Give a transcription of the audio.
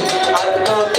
아, 안녕